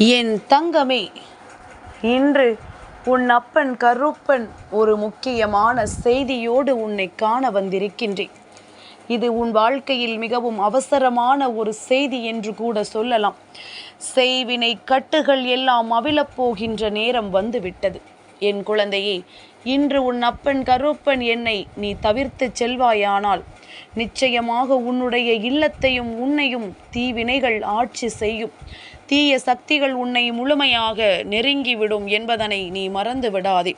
என் தங்கமே இன்று உன் அப்பன் கருப்பன் ஒரு முக்கியமான செய்தியோடு உன்னை காண வந்திருக்கின்றேன். இது உன் வாழ்க்கையில் மிகவும் அவசரமான ஒரு செய்தி என்று கூட சொல்லலாம். செய்வினை கட்டுகள் எல்லாம் அவிழப்போகின்ற நேரம் வந்துவிட்டது. என் குழந்தையே இன்று உன் அப்பன் கருப்பன் என்னை நீ தவிர்த்து செல்வாயானால் நிச்சயமாக உன்னுடைய இல்லத்தையும் உன்னையும் தீவினைகள் ஆட்சி செய்யும். தீய சக்திகள் உன்னை முழுமையாக நெருங்கிவிடும் என்பதனை நீ மறந்து விடாதே.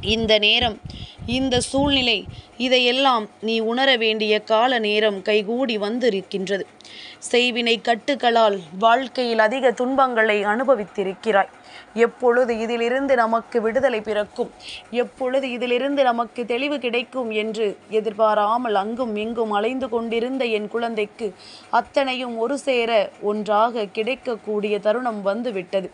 இந்த நேரம் இந்த சூழ்நிலை இதையெல்லாம் நீ உணர வேண்டிய கால நேரம் கைகூடி வந்திருக்கின்றது. செய்வினை கட்டுகளால் வாழ்க்கையில் அதிக துன்பங்களை அனுபவித்திருக்கிறாய். எப்பொழுது இதிலிருந்து நமக்கு விடுதலை பிறக்கும்? எப்பொழுது இதிலிருந்து நமக்கு தெளிவு கிடைக்கும் என்று எதிர்பாராமல் அங்கும் இங்கும் அலைந்து கொண்டிருந்த என் குழந்தைக்கு அத்தனையும் ஒரு சேர ஒன்றாக கிடைக்கக்கூடிய தருணம் வந்துவிட்டது.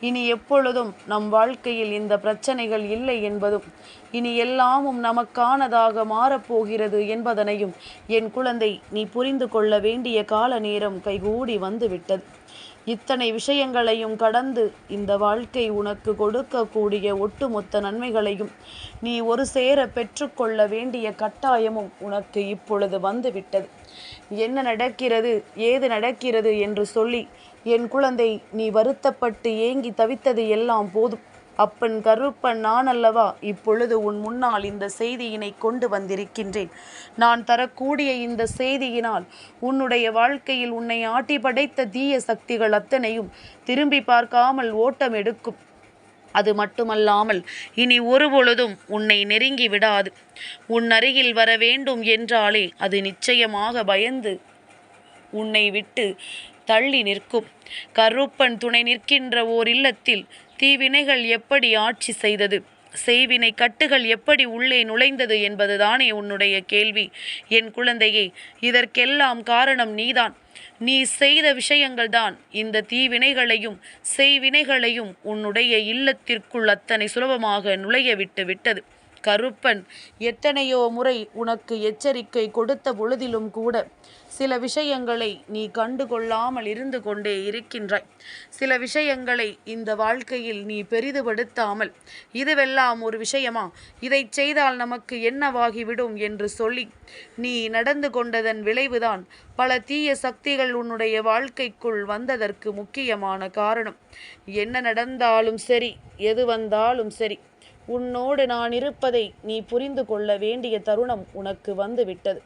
இனி எப்பொழுதும் நம் வாழ்க்கையில் இந்த பிரச்சனைகள் இல்லை என்பதும் இனி எல்லாமும் நமக்கானதாக மாறப்போகிறது என்பதனையும் என் குழந்தை நீ புரிந்து கொள்ள வேண்டிய கால நேரம் கைகூடி வந்துவிட்டது. இத்தனை விஷயங்களையும் கடந்து இந்த வாழ்க்கை உனக்கு கொடுக்கக்கூடிய ஒட்டுமொத்த நன்மைகளையும் நீ ஒரு சேர பெற்றுக்கொள்ள வேண்டிய கட்டாயமும் உனக்கு இப்பொழுது வந்துவிட்டது. என்ன நடக்கிறது ஏது நடக்கிறது என்று சொல்லி என் குழந்தை நீ வருத்தப்பட்டு ஏங்கி தவித்தது எல்லாம் போதும். அப்பன் கருப்பன் நான் அல்லவா? இப்பொழுது உன் முன்னால் இந்த செய்தியினை கொண்டு வந்திருக்கின்றேன். நான் தரக்கூடிய இந்த செய்தியினால் உன்னுடைய வாழ்க்கையில் உன்னை ஆட்டி படைத்த தீய சக்திகள் அத்தனையும் திரும்பி பார்க்காமல் ஓட்டம் எடுக்கும். அது மட்டுமல்லாமல் இனி ஒருபொழுதும் உன்னை நெருங்கி விடாது. உன் அருகில் வர வேண்டும் என்றாலே அது நிச்சயமாக பயந்து உன்னை விட்டு தள்ளி நிற்கும். கருப்பன் துணை நிற்கின்ற ஓர் இல்லத்தில் தீவினைகள் எப்படி ஆட்சி செய்தது? செய்வினை கட்டுகள் எப்படி உள்ளே நுழைந்தது என்பதுதானே உன்னுடைய கேள்வி. என் குழந்தையே இதற்கெல்லாம் காரணம் நீதான். நீ செய்த விஷயங்கள்தான். இந்த தீவினைகளையும் செய்வினைகளையும் உன்னுடைய இல்லத்திற்குள் அத்தனை சுலபமாக நுழைய விட்டு விட்டது. கருப்பன். எத்தனையோ முறை உனக்கு எச்சரிக்கை கொடுத்த பொழுதிலும் கூட சில விஷயங்களை நீ கண்டுகொள்ளாமல் இருந்து கொண்டே இருக்கின்றாய். சில விஷயங்களை இந்த வாழ்க்கையில் நீ பெரிதுபடுத்தாமல் இதுவெல்லாம் ஒரு விஷயமா? இதை செய்தால் நமக்கு என்னவாகிவிடும் என்று சொல்லி நீ நடந்து கொண்டதன் விளைவுதான் பல தீய சக்திகள் உன்னுடைய வாழ்க்கைக்குள் வந்ததற்கு முக்கியமான காரணம். என்ன நடந்தாலும் சரி எது வந்தாலும் சரி உன்னோடு நான் இருப்பதை நீ புரிந்து கொள்ள வேண்டிய தருணம் உனக்கு வந்துவிட்டது.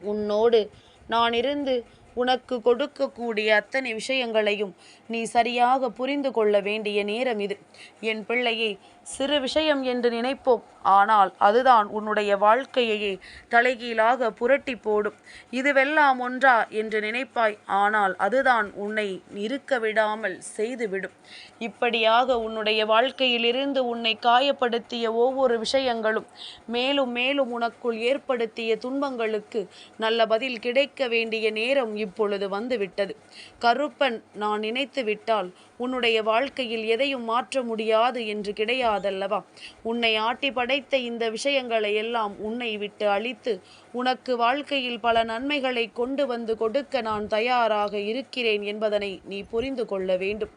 உன்னோடு நான் இருந்து உனக்கு கொடுக்கக்கூடிய அத்தனை விஷயங்களையும் நீ சரியாக புரிந்து கொள்ள வேண்டிய நேரம் இது. என் பிள்ளையை சிறு விஷயம் என்று நினைப்போம். ஆனால் அதுதான் உன்னுடைய வாழ்க்கையையே தலைகீழாக புரட்டி போடும். இதுவெல்லாம் ஒன்றா என்று நினைப்பாய். ஆனால் அதுதான் உன்னை இருக்க விடாமல் செய்துவிடும். இப்படியாக உன்னுடைய வாழ்க்கையிலிருந்து உன்னை காயப்படுத்திய ஒவ்வொரு விஷயங்களும் மேலும் மேலும் உனக்குள் ஏற்படுத்திய துன்பங்களுக்கு நல்ல பதில் கிடைக்க வேண்டிய நேரம் இப்பொழுது வந்துவிட்டது. கருப்பன் நான் நினைத்து விட்டால் உன்னுடைய வாழ்க்கையில் எதையும் மாற்ற முடியாது என்று கிடையாதல்லவா? உன்னை ஆட்டி படைத்த இந்த விஷயங்களை எல்லாம் உன்னை விட்டு அழித்து உனக்கு வாழ்க்கையில் பல நன்மைகளை கொண்டு வந்து கொடுக்க நான் தயாராக இருக்கிறேன் என்பதனை நீ புரிந்து கொள்ள வேண்டும்.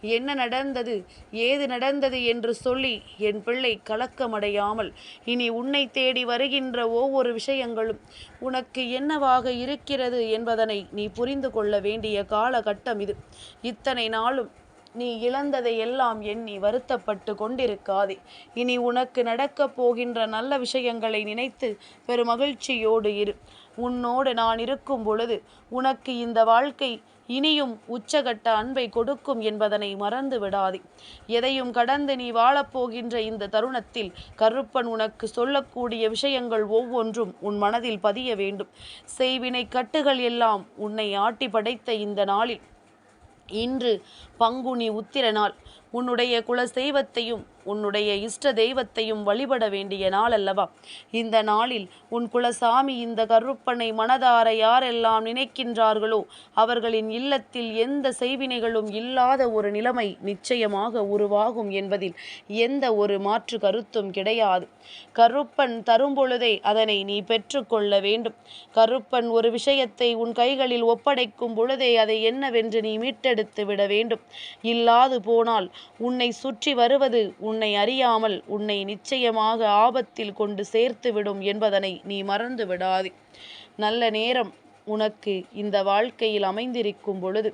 என்ன நடந்தது? ஏது நடந்தது என்று சொல்லி என் பிள்ளை கலக்கமடையாமல் இனி உன்னை தேடி வருகின்ற ஒவ்வொரு விஷயங்களும் உனக்கு என்னவாக இருக்கிறது என்பதனை நீ புரிந்து கொள்ள வேண்டிய காலகட்டம் இது. இத்தனை நாளும் நீ இழந்ததை எல்லாம் எண்ணி வருத்தப்பட்டு கொண்டிருக்காதே. இனி உனக்கு நடக்கப் போகின்ற நல்ல விஷயங்களை நினைத்து பெருமகிழ்ச்சியோடு இரு. உன்னோடு நான் இருக்கும் பொழுது உனக்கு இந்த வாழ்க்கை இனியும் உச்சகட்ட அன்பை கொடுக்கும் என்பதனை மறந்து விடாதே. எதையும் கடந்து நீ வாழப்போகின்ற இந்த தருணத்தில் கருப்பன் உனக்கு சொல்லக்கூடிய விஷயங்கள் ஒவ்வொன்றும் உன் மனதில் பதிய வேண்டும். செய்வினை கட்டுகள் எல்லாம் உன்னை ஆட்டி படைத்த இந்த நாளில் இன்று பங்குனி உத்திர நாள் உன்னுடைய குலசெய்வத்தையும் உன்னுடைய இஷ்ட தெய்வத்தையும் வழிபட வேண்டிய நாள் அல்லவா இந்த நாளில் உன் குலசாமி இந்த கருப்பனை மனதார யாரெல்லாம் நினைக்கின்றார்களோ அவர்களின் இல்லத்தில் எந்த செய்வினைகளும் இல்லாத ஒரு நிலைமை நிச்சயமாக உருவாகும் என்பதில் எந்த ஒரு மாற்று கருத்தும் கிடையாது. கருப்பன் தரும்பொழுதே அதனை நீ பெற்றுக்கொள்ள வேண்டும். கருப்பன் ஒரு விஷயத்தை உன் கைகளில் ஒப்படைக்கும் பொழுதே அதை என்னவென்று நீ மீட்டெடுத்து விட வேண்டும். இல்லாது போனால் உன்னை சுற்றி வருவது உன்னை அறியாமல் உன்னை நிச்சயமாக ஆபத்தில் கொண்டு சேர்த்துவிடும் என்பதனை நீ மறந்து விடாதே. நல்ல நேரம் உனக்கு இந்த வாழ்க்கையில் அமைந்திருக்கும் பொழுது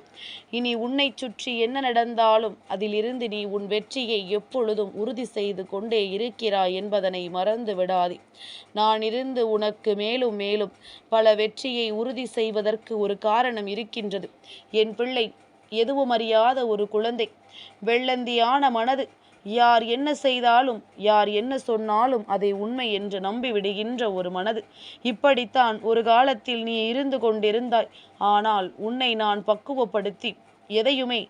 இனி உன்னை சுற்றி என்ன நடந்தாலும் அதிலிருந்து நீ உன் வெற்றியை எப்பொழுதும் உறுதி செய்து கொண்டே இருக்கிறாய் என்பதனை மறந்து விடாதே. நான் இருந்து உனக்கு மேலும் மேலும் பல வெற்றியை உறுதி செய்வதற்கு ஒரு காரணம் இருக்கின்றது. என் பிள்ளை எதுவும் அறியாத ஒரு குழந்தை வெள்ளந்தியான மனது யார் என்ன செய்தாலும் யார் என்ன சொன்னாலும் அதை உண்மை என்று நம்பிவிடுகின்ற ஒரு மனது. இப்படித்தான் ஒரு காலத்தில் நீ இருந்து கொண்டிருந்தாய். ஆனால் உன்னை நான் பக்குவப்படுத்தி எதையுமே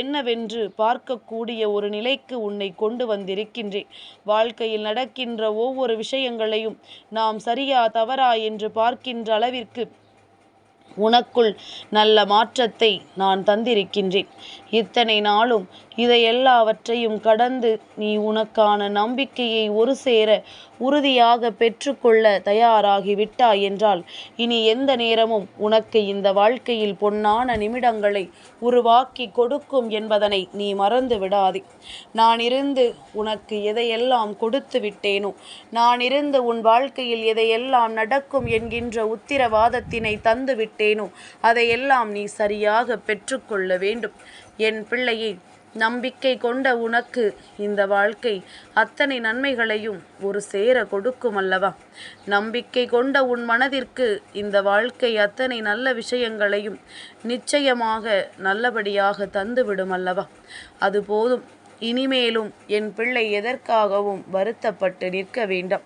என்னவென்று பார்க்கக்கூடிய ஒரு நிலைக்கு உன்னை கொண்டு வந்திருக்கின்றேன். வாழ்க்கையில் நடக்கின்ற ஒவ்வொரு விஷயங்களையும் நாம் சரியா தவறா என்று பார்க்கின்ற அளவிற்கு உனக்குள் நல்ல மாற்றத்தை நான் தந்திருக்கின்றேன். இத்தனை நாளும் இதை எல்லாவற்றையும் கடந்து நீ உனக்கான நம்பிக்கையை ஒரு சேர உறுதியாக பெற்றுக்கொள்ள தயாராகி விட்டாய் என்றால் இனி எந்த நேரமும் உனக்கு இந்த வாழ்க்கையில் பொன்னான நிமிடங்களை உருவாக்கி கொடுக்கும் என்பதனை நீ மறந்து விடாதே. நான் இருந்து உனக்கு எதையெல்லாம் கொடுத்து விட்டேனோ நான் இருந்து உன் வாழ்க்கையில் எதையெல்லாம் நடக்கும் என்கின்ற உத்திரவாதத்தினை தந்து விட்டேனோ அதையெல்லாம் நீ சரியாக பெற்றுக்கொள்ள வேண்டும். என் பிள்ளையை நம்பிக்கை கொண்ட உனக்கு இந்த வாழ்க்கை அத்தனை நன்மைகளையும் ஒரு சேர கொடுக்கும் அல்லவா? நம்பிக்கை கொண்ட உன் மனதிற்கு இந்த வாழ்க்கை அத்தனை நல்ல விஷயங்களையும் நிச்சயமாக நல்லபடியாக தந்துவிடும் அல்லவா? அது போதும். இனிமேலும் என் பிள்ளை எதற்காகவும் வருத்தப்பட்டு நிற்க வேண்டாம்.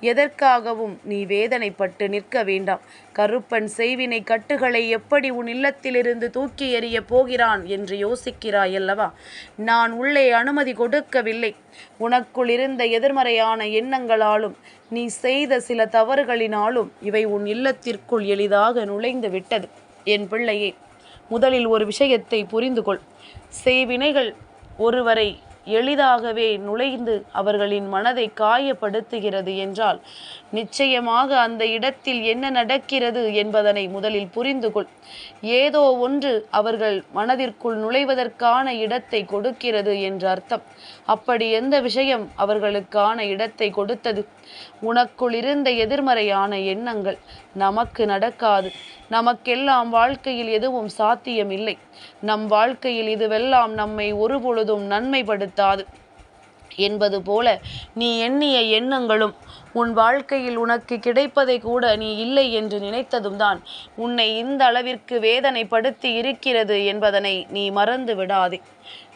எதற்காகவும் நீ வேதனைப்பட்டு நிற்க வேண்டாம். கருப்பன் செய்வினை கட்டுகளை எப்படி உன் இல்லத்திலிருந்து தூக்கி எறிய போகிறான் என்று யோசிக்கிறாய் அல்லவா நான் உள்ளே அனுமதி கொடுக்கவில்லை. உனக்குள் இருந்த எதிர்மறையான எண்ணங்களாலும் நீ செய்த சில தவறுகளினாலும் இவை உன் இல்லத்திற்குள் எளிதாக நுழைந்து விட்டது. என் பிள்ளையே முதலில் ஒரு விஷயத்தை புரிந்து கொள் செய்வினைகள் ஒருவரை எளிதாகவே நுழைந்து அவர்களின் மனதை காயப்படுத்துகிறது என்றால் நிச்சயமாக அந்த இடத்தில் என்ன நடக்கிறது என்பதனை முதலில் புரிந்து கொள். ஏதோ ஒன்று அவர்கள் மனதிற்குள் நுழைவதற்கான இடத்தை கொடுக்கிறது என்று அர்த்தம். அப்படி எந்த விஷயம் அவர்களுக்கான இடத்தை கொடுத்தது? உனக்குள் இருந்த எதிர்மறையான எண்ணங்கள் நமக்கு நடக்காது. நமக்கெல்லாம் வாழ்க்கையில் எதுவும் சாத்தியமில்லை. நம் வாழ்க்கையில் இதுவெல்லாம் நம்மை ஒருபொழுதும் நன்மைப்படுத்தாது. என்பது போல நீ எண்ணிய எண்ணங்களும் உன் வாழ்க்கையில் உனக்கு கிடைப்பதை கூட நீ இல்லை என்று நினைத்ததும் தான் உன்னை இந்த அளவிற்கு வேதனைப்படுத்தி இருக்கிறது என்பதனை நீ மறந்து விடாதே.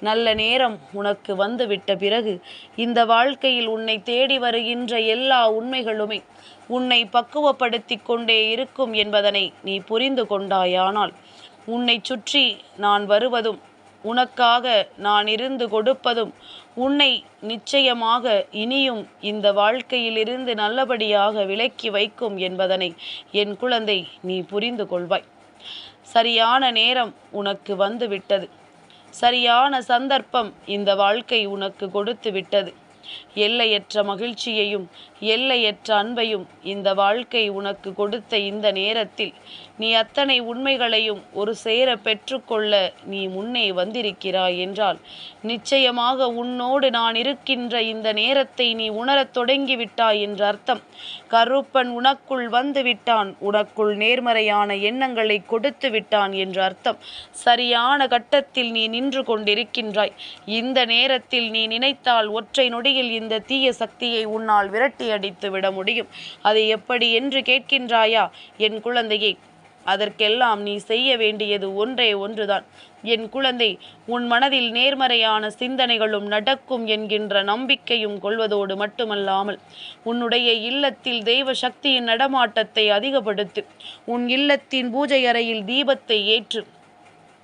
நல்ல நேரம் உனக்கு வந்துவிட்ட பிறகு இந்த வாழ்க்கையில் உன்னை தேடி வருகின்ற எல்லா உண்மைகளுமே உன்னை பக்குவப்படுத்தி கொண்டே இருக்கும் என்பதனை நீ புரிந்து கொண்டாயானால் உன்னை சுற்றி நான் வருவதும் உனக்காக நான் இருந்து கொடுப்பதும் உன்னை நிச்சயமாக இனியும் இந்த வாழ்க்கையிலிருந்து நல்லபடியாக விலக்கி வைக்கும் என்பதனை என் குழந்தை நீ புரிந்து கொள்வாய். சரியான நேரம் உனக்கு வந்து விட்டது சரியான சந்தர்ப்பம் இந்த வாழ்க்கை உனக்கு கொடுத்து விட்டது. எல்லையற்ற மகிழ்ச்சியையும் எல்லையற்ற அன்பையும் இந்த வாழ்க்கை உனக்கு கொடுத்த இந்த நேரத்தில் நீ அத்தனை உண்மைகளையும் ஒரு சேர பெற்றுக்கொள்ள நீ முன்னே வந்திருக்கிறாய் என்றால் நிச்சயமாக உன்னோடு நான் இருக்கின்ற இந்த நேரத்தை நீ உணரத் தொடங்கிவிட்டாய் என்ற அர்த்தம். கருப்பன் உனக்குள் வந்து விட்டான் உனக்குள் நேர்மறையான எண்ணங்களை கொடுத்து விட்டான் என்று அர்த்தம். சரியான கட்டத்தில் நீ நின்று கொண்டிருக்கின்றாய். இந்த நேரத்தில் நீ நினைத்தால் ஒற்றை நொடியில் இந்த தீய சக்தியை உன்னால் விரட்டி அடித்து விட முடியும். அதை எப்படி என்று கேட்கின்றாயா? என் குழந்தையை அதற்கெல்லாம் நீ செய்ய வேண்டியது ஒன்றே ஒன்றுதான். என் குழந்தை உன் மனதில் நேர்மறையான சிந்தனைகளும் நடக்கும் என்கின்ற நம்பிக்கையும் கொள்வதோடு மட்டுமல்லாமல் உன்னுடைய இல்லத்தில் தெய்வ சக்தியின் நடமாட்டத்தை அதிகப்படுத்து உன் இல்லத்தின் பூஜை அறையில் தீபத்தை ஏற்று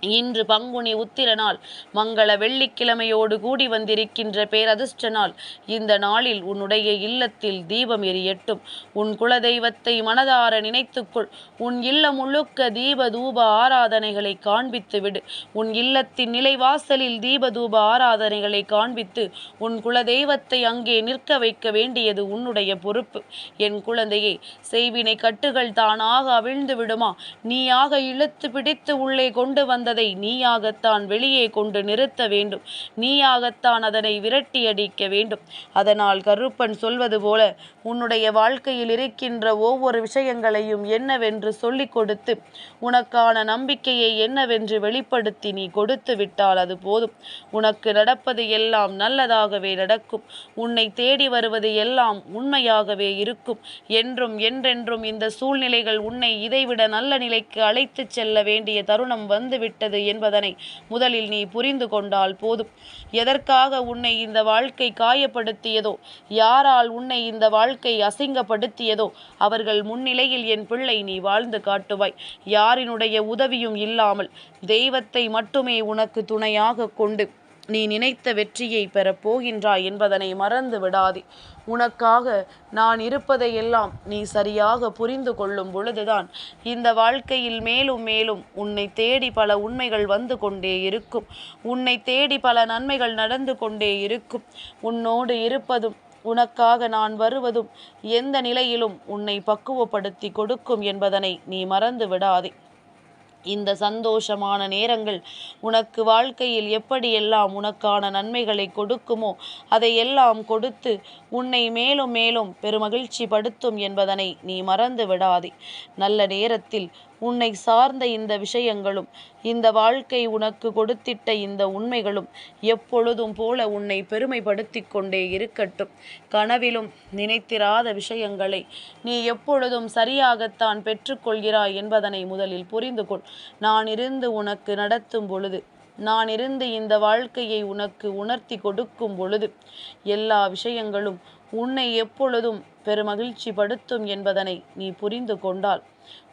இன்று பங்குனி உத்திர நாள் மங்கள வெள்ளிக்கிழமையோடு கூடி வந்திருக்கின்ற பேரதிர்ஷ்ட நாள். இந்த நாளில் உன்னுடைய இல்லத்தில் தீபம் எரியட்டும். உன் குலதெய்வத்தை மனதார நினைத்துக்கொள். உன் இல்லம் முழுக்க தீப தூப ஆராதனைகளை காண்பித்து விடு. உன் இல்லத்தின் நிலைவாசலில் தீப தூப ஆராதனைகளை காண்பித்து உன் குலதெய்வத்தை அங்கே நிற்க வைக்க வேண்டியது உன்னுடைய பொறுப்பு. என் குழந்தையே செய்வினை கட்டுகள் தானாக அவிழ்ந்து விடுமா? நீயாக இழுத்து பிடித்து உள்ளே கொண்டு வந்த வந்ததை நீயாகத்தான் வெளியே கொண்டு நிறுத்த வேண்டும். நீயாகத்தான் அதனை விரட்டியடிக்க வேண்டும். அதனால் கருப்பன் சொல்வது போல உன்னுடைய வாழ்க்கையில் இருக்கின்ற ஒவ்வொரு விஷயங்களையும் என்னவென்று சொல்லிக் கொடுத்து உனக்கான நம்பிக்கையை என்னவென்று வெளிப்படுத்தி நீ கொடுத்து விட்டால் அது போதும். உனக்கு நடப்பது எல்லாம் நல்லதாகவே நடக்கும். உன்னை தேடி வருவது எல்லாம் உண்மையாகவே இருக்கும். என்றும் என்றென்றும் இந்த சூழ்நிலைகள் உன்னை இதைவிட நல்ல நிலைக்கு அழைத்துச் செல்ல வேண்டிய தருணம் வந்துவிட்டு விட்டது என்பதனை முதலில் நீ புரிந்து கொண்டால் போதும். எதற்காக உன்னை இந்த வாழ்க்கை காயப்படுத்தியதோ? யாரால் உன்னை இந்த வாழ்க்கை அசிங்கப்படுத்தியதோ? அவர்கள் முன்னிலையில் என் பிள்ளை நீ வாழ்ந்து காட்டுவாய். யாரினுடைய உதவியும் இல்லாமல் தெய்வத்தை மட்டுமே உனக்கு துணையாக கொண்டு நீ நினைத்த வெற்றியை பெறப் போகின்றாய் என்பதனை மறந்து விடாதே. உனக்காக நான் இருப்பதையெல்லாம் நீ சரியாக புரிந்து கொள்ளும் பொழுதுதான் இந்த வாழ்க்கையில் மேலும் மேலும் உன்னை தேடி பல உண்மைகள் வந்து கொண்டே இருக்கும். உன்னை தேடி பல நன்மைகள் நடந்து கொண்டே இருக்கும். உன்னோடு இருப்பதும் உனக்காக நான் வருவதும் எந்த நிலையிலும் உன்னை பக்குவப்படுத்தி கொடுக்கும் என்பதனை நீ மறந்து விடாதே. இந்த சந்தோஷமான நேரங்கள் உனக்கு வாழ்க்கையில் எப்படியெல்லாம் உனக்கான நன்மைகளை கொடுக்குமோ அதையெல்லாம் கொடுத்து உன்னை மேலும் மேலும் பெருமகிழ்ச்சி படுத்தும் என்பதனை நீ மறந்து விடாதே. நல்ல நேரத்தில் உன்னை சார்ந்த இந்த விஷயங்களும் இந்த வாழ்க்கை உனக்கு கொடுத்திட்ட இந்த உண்மைகளும் எப்பொழுதும் போல உன்னை பெருமைப்படுத்தி கொண்டே இருக்கட்டும். கனவிலும் நினைத்திராத விஷயங்களை நீ எப்பொழுதும் சரியாகத்தான் பெற்றுக்கொள்கிறாய் என்பதனை முதலில் புரிந்து கொள் நான் இருந்து உனக்கு நடத்தும் பொழுது நான் இருந்து இந்த வாழ்க்கையை உனக்கு உணர்த்தி கொடுக்கும் பொழுது எல்லா விஷயங்களும் உன்னை எப்பொழுதும் பெருமகிழ்ச்சி படுத்தும் என்பதனை நீ புரிந்து கொண்டால்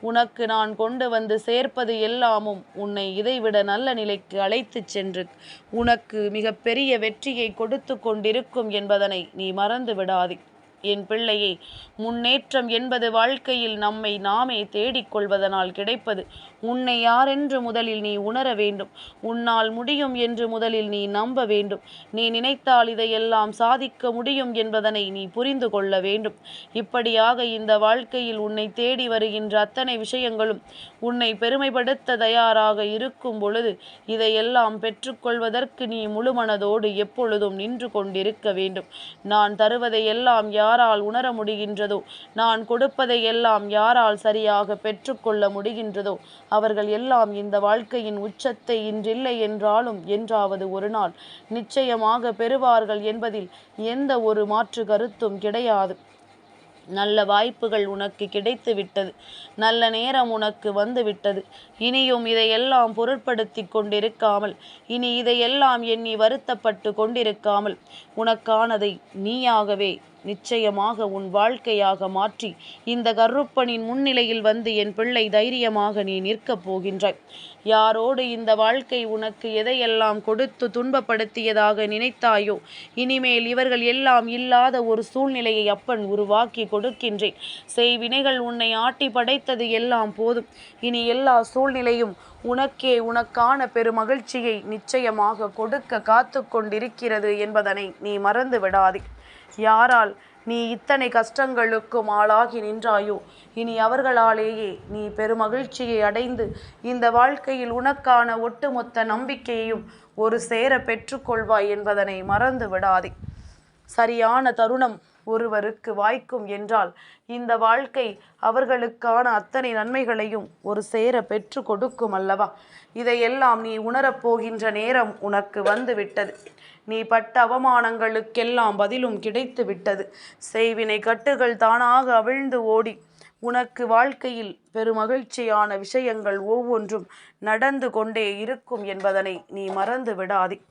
உனக்கு நான் கொண்டு வந்து சேர்ப்பது எல்லாமும் உன்னை இதைவிட நல்ல நிலைக்கு அழைத்துச் சென்று உனக்கு மிகப்பெரிய வெற்றியை கொடுத்து கொண்டிருக்கும் என்பதனை நீ மறந்து விடாதே என் பிள்ளையே முன்னேற்றம் என்பது வாழ்க்கையில் நம்மை நாமே தேடிக்கொள்வதனால் கிடைப்பது. உன்னை யாரென்று முதலில் நீ உணர வேண்டும். உன்னால் முடியும் என்று முதலில் நீ நம்ப வேண்டும். நீ நினைத்தால் இதையெல்லாம் சாதிக்க முடியும் என்பதனை நீ புரிந்து கொள்ள வேண்டும். இப்படியாக இந்த வாழ்க்கையில் உன்னை தேடி வருகின்ற அத்தனை விஷயங்களும் உன்னை பெருமைப்படுத்த தயாராக இருக்கும் பொழுது இதையெல்லாம் பெற்றுக்கொள்வதற்கு நீ முழுமனதோடு எப்பொழுதும் நின்று கொண்டிருக்க வேண்டும். நான் தருவதை எல்லாம் யாரால் உணர முடிகின்றதோ? நான் கொடுப்பதை எல்லாம் யாரால் சரியாக பெற்றுக்கொள்ள முடிகின்றதோ? அவர்கள் எல்லாம் இந்த வாழ்க்கையின் உச்சத்தை இன்றில்லை என்றாலும் என்றாவது ஒரு நாள் நிச்சயமாக பெறுவார்கள் என்பதில் எந்த ஒரு மாற்று கருத்தும் கிடையாது. நல்ல வாய்ப்புகள் உனக்கு கிடைத்து விட்டது நல்ல நேரம் உனக்கு வந்து விட்டது இனியும் இதையெல்லாம் பொருட்படுத்தி கொண்டிருக்காமல் இனி இதையெல்லாம் எண்ணி வருத்தப்பட்டு கொண்டிருக்காமல் உனக்கானதை நீயாகவே நிச்சயமாக உன் வாழ்க்கையாக மாற்றி இந்த கருப்பனின் முன்னிலையில் வந்து என் பிள்ளை தைரியமாக நீ நிற்கப் போகின்றாய். யாரோடு இந்த வாழ்க்கை உனக்கு எதையெல்லாம் கொடுத்து துன்பப்படுத்தியதாக நினைத்தாயோ இனிமேல் இவர்கள் எல்லாம் இல்லாத ஒரு சூழ்நிலையை அப்பன் உருவாக்கி கொடுக்கின்றேன். செய்வினைகள் உன்னை ஆட்டி படைத்தது எல்லாம் போதும். இனி எல்லா சூழ்நிலையும் உனக்கே உனக்கான பெருமகிழ்ச்சியை நிச்சயமாக கொடுக்க காத்து கொண்டிருக்கிறது என்பதனை நீ மறந்து விடாதே யாரால் நீ இத்தனை கஷ்டங்களுக்கும் ஆளாகி நின்றாயோ? இனி அவர்களாலேயே நீ பெருமகிழ்ச்சியை அடைந்து இந்த வாழ்க்கையில் உனக்கான ஒட்டுமொத்த நம்பிக்கையையும் ஒரு சேர பெற்றுக்கொள்வாய் என்பதனை மறந்து விடாதே. சரியான தருணம் ஒருவருக்கு வாய்க்கும் என்றால் இந்த வாழ்க்கை அவர்களுக்கான அத்தனை நன்மைகளையும் ஒரு சேர பெற்று கொடுக்கும் அல்லவா? இதையெல்லாம் நீ உணரப்போகின்ற நேரம் உனக்கு வந்துவிட்டது. நீ பட்ட அவமானங்களுக்கெல்லாம் பதிலும் கிடைத்து விட்டது செய்வினை கட்டுகள் தானாக அவிழ்ந்து ஓடி. உனக்கு வாழ்க்கையில் பெருமகிழ்ச்சியான விஷயங்கள் ஒவ்வொன்றும் நடந்து கொண்டே இருக்கும் என்பதனை நீ மறந்து விடாதே.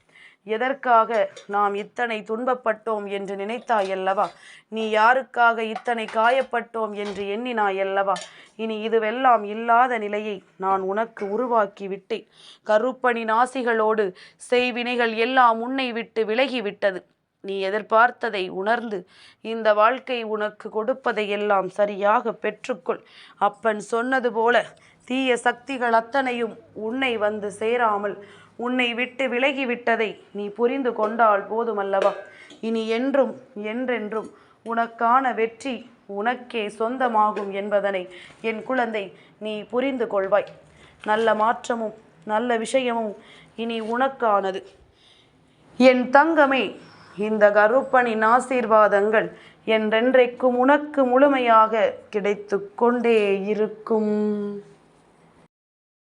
எதற்காக நாம் இத்தனை துன்பப்பட்டோம் என்று நினைத்தாயல்லவா? நீ யாருக்காக இத்தனை காயப்பட்டோம் என்று எண்ணினாயல்லவா? இனி இதுவெல்லாம் இல்லாத நிலையை நான் உனக்கு உருவாக்கி விட்டேன் கருப்பணி நாசிகளோடு செய்வினைகள் எல்லாம் உன்னை விட்டு விலகிவிட்டது. நீ எதிர்பார்த்ததை உணர்ந்து இந்த வாழ்க்கை உனக்கு கொடுப்பதை எல்லாம் சரியாக பெற்றுக்கொள். அப்பன் சொன்னது போல தீய சக்திகள் அத்தனையும் உன்னை வந்து சேராமல் உன்னை விட்டு விலகிவிட்டதை நீ புரிந்து கொண்டால் போதுமல்லவா. இனி என்றும் என்றென்றும் உனக்கான வெற்றி உனக்கே சொந்தமாகும் என்பதனை என் குழந்தை நீ புரிந்து கொள்வாய். நல்ல மாற்றமும் நல்ல விஷயமும் இனி உனக்கானது. என் தங்கமே இந்த கருப்பனின் ஆசீர்வாதங்கள் என்றென்றைக்கும் உனக்கு முழுமையாக கிடைத்து கொண்டே இருக்கும்.